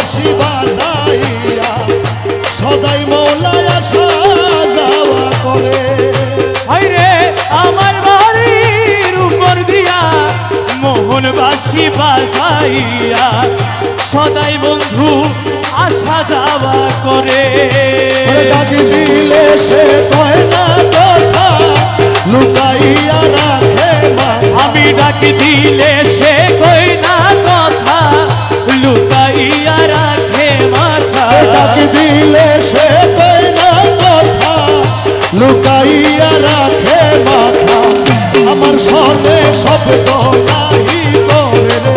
বাসি বাজাইয়া সদাই মৌলায় আসা যাওয়া করে। হাইরে আমার বাড়ির উপর দিয়া বাজাইয়া সদাই বন্ধু আসা যাওয়া করে। ডাকি দিলে সে কয় না কথা লুকাইয়া রাখে আমি ডাকি দিলে করে রে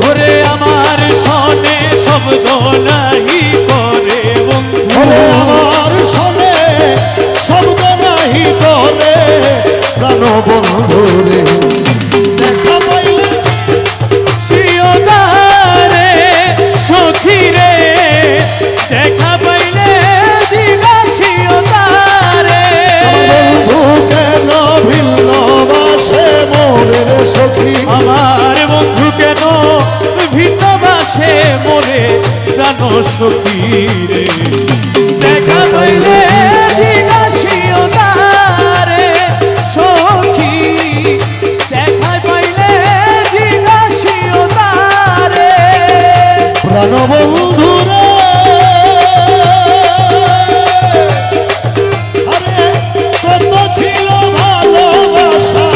ধরে আমার সনে শব্দ নাহি করে বন্ধু আমার সনে শব্দ নাহি করে প্রাণ বন্ধুরে। প্রাণ সখীরে দেখা পাইলে জিজ্ঞাসিয়দারে সখী, দেখা পাইলে জিজ্ঞাসিয়দারে প্রাণ বন্ধুরে ছিল ভালোবাসা।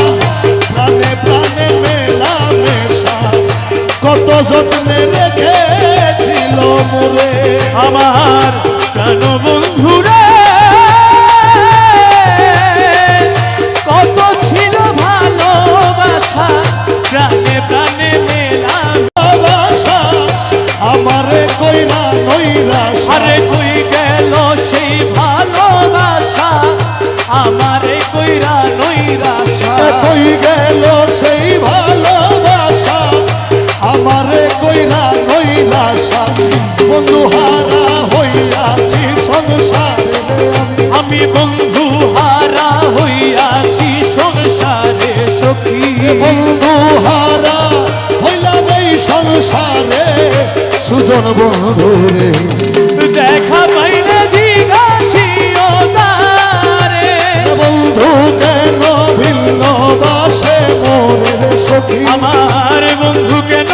প্রাণে প্রাণে মেলা কত যত্নে আমারে নৈরাশা আরে কই গেল সেই ভালোবাসা আমারে কইরা নৈরাশা কই গেল সেই ভালোবাসা আমারে কইরা নৈরাশা বন্ধু হারা হইয়াছি সংসারে। আমি আমি বন্ধু হারা হইয়াছি সংসারে সখী। বন্ধু হারা হইলাম এই সংসারে। সুজন বন্ধুরে দেখা পাইলে জিজ্ঞাসিও তারে বন্ধু কেন ভিন্ন বাসে মোরে রে সখী? আমার বন্ধু কেন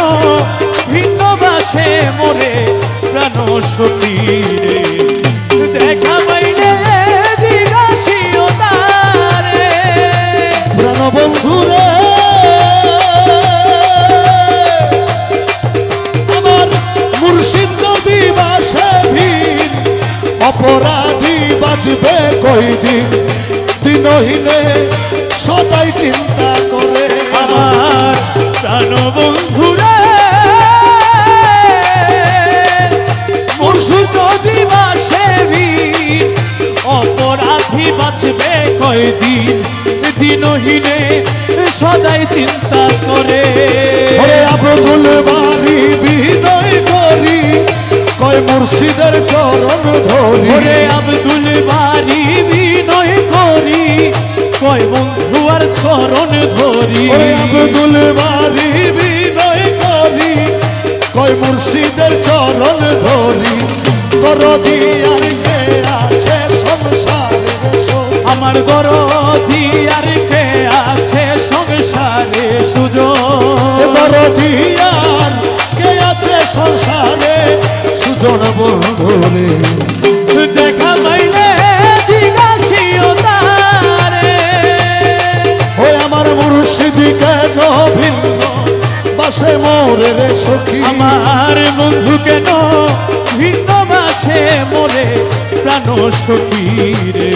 ভিন্ন বাসে মনে প্রাণ সখী রে? দেখা অপরাধী বাঁচবে কয়দিন? দিনহীনে সদাই চিন্তা করে। আমার প্রাণ বন্ধুরে মুর্শিদ যদি বাসে ভিন অপরাধী বাঁচবে কয়দিন? দিনহীনে সদাই চিন্তা করে। মুর্শিদের চরণ ধরি। ওরে আব্দুল বাড়ি বিনয় করি। কয় বন্ধু আর চরণ ধরি। ওরে আব্দুল বাড়ি বিনয় করি। কয় মুর্শিদের চরণ ধরি। কর দিয়ার কে আছে সংসারে। আমার গরদি আর কে আছে সংসারে সুযোগ? কর দিয়ার কে আছে সংসারে সুজন বন্ধুরে দেখা পাইলে জিজ্ঞাসিও তারে। ওই আমার মুর্শিদ কেন ভিন্ন? বাসে মোরে রে সখী। আমার বন্ধু কেন ভিন্ন বাসে মোরে প্রাণ সখী রে?